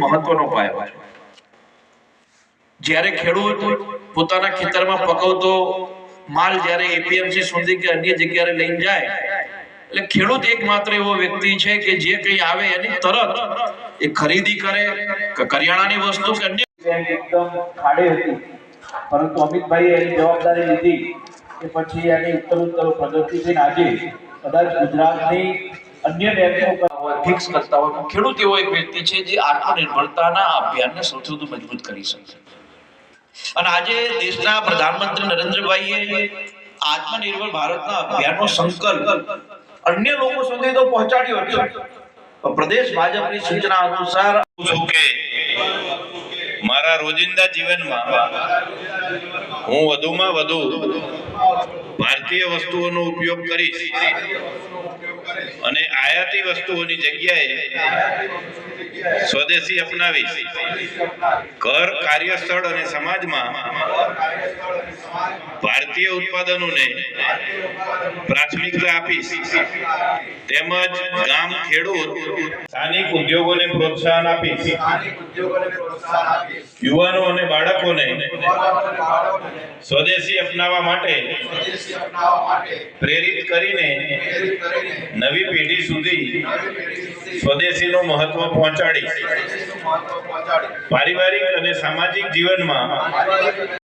મહત્વનો પાયો છે. જ્યારે ખેડૂત પોતાના ખેતરમાં પકવતો માલ જ્યારે એપીએમસી સુધી કે અન્ય જગ્યાએ લઈને જાય, એટલે ખેડૂત એકમાત્ર એવો વ્યક્તિ છે કે જે કંઈ આવે એની તરત એ ખરીદી કરે કરિયાણાની વસ્તુ કે અન્ય એકદમ ખાડે હતી. પરંતુ અમિતભાઈએ એની જવાબદારી લીધી કે પછી એની ઉત્તર ઉત્તર પ્રગતિ થઈને આજે કદાચ ગુજરાતની અન્ય બેંકો હોય ફિક્સ કરતા હોય ખેડૂત એવો એક વ્યક્તિ છે જે આત્મનિર્ભરતાના અભિયાનને સૌથી વધુ મજબૂત કરી શકે અને આજે દેશના પ્રધાનમંત્રી નરેન્દ્રભાઈએ આત્મનિર્ભર ભારતના અભિયાનનો સંકલ્પ અન્ય લોકો સુધી તો પહોંચાડ્યો છે. પ્રદેશ ભાજપની સૂચના અનુસાર છું કે મારા રોજિંદા જીવનમાં હું વધુમાં વધુ ભારતીય વસ્તુઓનો ઉપયોગ કરીશ. અને આયાતી વસ્તુઓની જગ્યાએ સ્વદેશી અપનાવીશ. ઘર, કાર્યસ્થળ અને સમાજમાં ભારતીય ઉત્પાદનોને પ્રાથમિકતા આપીશ. તેમજ ગામ ખેડૂત સ્થાનિક ઉદ્યોગોને પ્રોત્સાહન આપીશ. યુવાનો અને બાળકોને સ્વદેશી અપનાવવા માટે પ્રેરિત કરીને નવી પેઢી સુધી સ્વદેશીનું મહત્વ પહોંચાડીશ. પારિવારિક અને સામાજિક જીવનમાં